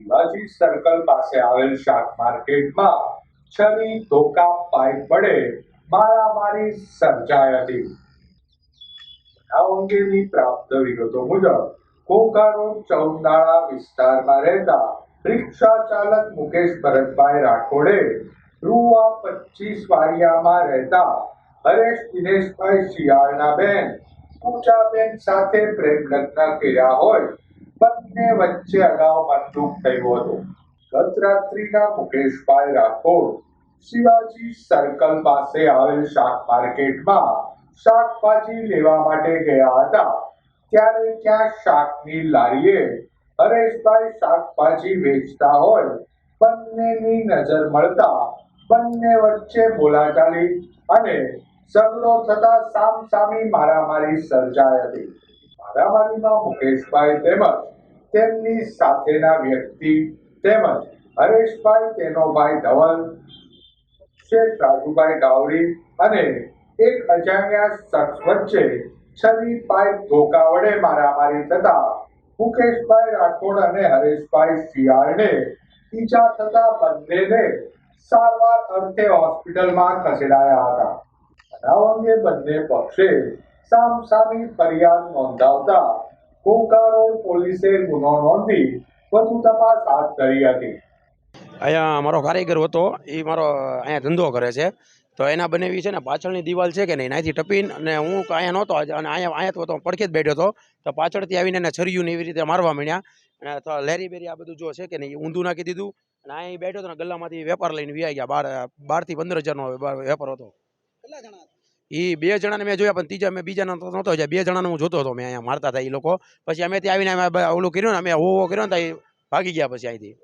Shivaji circle પાસે આવેલ શાક માર્કેટમાં છરી, ધોકા, પાઇપ વડે મારામારી સર્જાઈ હતી. આ અંગેની પ્રાપ્ત વિગતો મુજબ કોકારો ચૌદાળા વિસ્તારમાં રહેતા રિક્ષા ચાલક મુકેશ ભરતભાઈ રાઠોડે રૂવા પચીસ વાડિયામાં રહેતા હરેશ દિનેશભાઈ શિયાળના બેન, પૂજાબેન સાથે પ્રેમ લગ્ન કર્યા હોય બંને વચ્ચે અગાઉ મનદુખ થયું હતું. ગત રાત્રિના મુકેશભાઈ રાઠોડ શિવાજી સર્કલ પાસે આવેલ શાક માર્કેટમાં શાકભાજી લેવા માટે ગયા હતા. ત્યારે ત્યાં શાકની લારીએ હરેશભાઈ શાકભાજી વેચતા હોય, બંનેની નજર મળતા બંને વચ્ચે બોલાચાલી અને ઝઘડો થતા સામસામી મારામારી સર્જાઈ હતી. મારામારીમાં મુકેશભાઈ તેમજ તેમની સાથેના વ્યક્તિ તેમજ હરેશભાઈ તેનો ભાઈ ધવલ, શેઠ રાજુભાઈ ડાવરી અને એક અજાણ્યા શખ્સ વચ્ચે છરી પાઇપ ધોકા વડે મારામારી થતા મુકેશભાઈ રાઠોડ અને હરેશભાઈ શિયાળને ઈજા થતા બંનેને સારવાર અર્થે હોસ્પિટલમાં ખસેડાયા હતા. બનાવ અંગે બંને પક્ષે સામસામી ફરિયાદ નોંધાવતા કોકારોડ પોલીસે ગુનો નોંધી વધુ તપાસ હાથ ધરી હતી. અહીંયા મારો કારીગર હતો એ મારો અહીંયા ધંધો કરે છે. તો એના બનેવી છે ને પાછળની દિવાલ છે કે નહીં એનાથી ટપીને અને હું અહીંયા નહોતો આજે અને અહીંયા અહીંયા તો પડખે જ બેઠો હતો. તો પાછળથી આવીને એને ને એવી રીતે મારવા માંડ્યા. અને લેરી બેરી આ બધું જો છે કે નહીં ઊંધું નાખી દીધું. અને અહીં બેઠો હતો ને ગલ્લામાંથી વેપાર લઈને વ્યાઈ ગયા બાર બારથી પંદર હજારનો વેપાર વેપાર હતો. કેટલા જણા હતા? એ બે જણાને મેં જોયા, પણ ત્રીજા મેં બીજા તો નહોતો જોયા. બે જણાને હું જોતો હતો, મેં અહીંયા મારતા હતા એ લોકો. પછી અમે ત્યાં આવીને અમે ઓલું કર્યું ને, અમે હો કર્યો ને, તો ભાગી ગયા પછી અહીંથી.